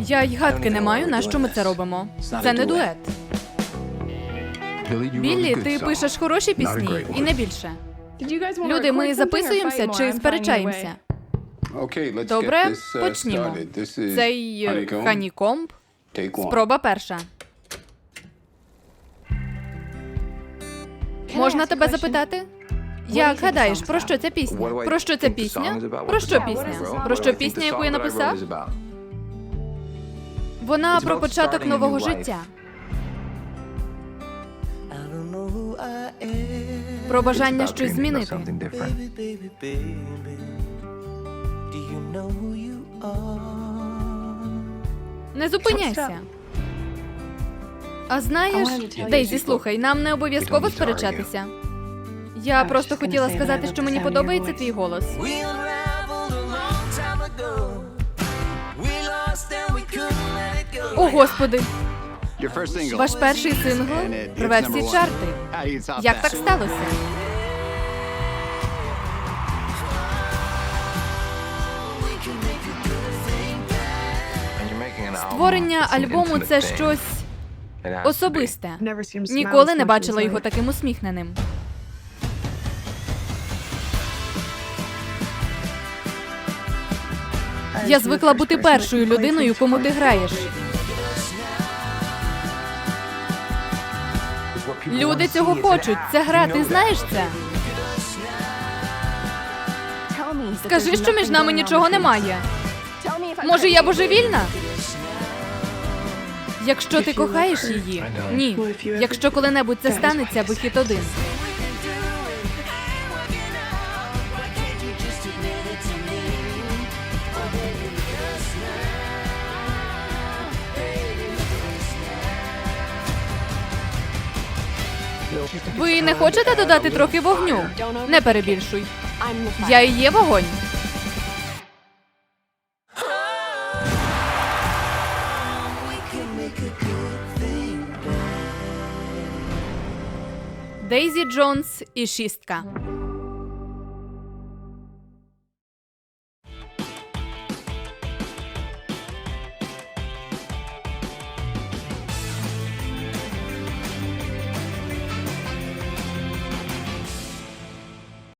Я й гадки не маю, на що ми це робимо. Це не дует. Біллі, ти пишеш хороші пісні і не більше. Люди, ми записуємося чи сперечаємося? Добре, почнімо. Цей е, ханікомб. Спроба перша. Можна тебе запитати? Як гадаєш, про що ця пісня? Про що ця пісня? Про що пісня? Про що пісня, яку я написав? Вона про початок нового життя. Про бажання щось змінити. Не зупиняйся. А знаєш, Дейзі, слухай, нам не обов'язково сперечатися. Я просто хотіла сказати, що мені подобається твій голос. О, господи, Ваш перший сингл рве всі чарти. Як так сталося? Створення альбому це щось особисте. Ніколи не бачила його таким усміхненим. Я звикла бути першою людиною, кому ти граєш. Люди цього хочуть. Це гра, ти знаєш це? Скажи, що між нами нічого немає. Може, я божевільна? Якщо ти кохаєш її, ні. Якщо коли-небудь це станеться, вихід один. Ви не хочете додати трохи вогню? Не перебільшуй. Я і є вогонь. Дейзі Джонс і шістка.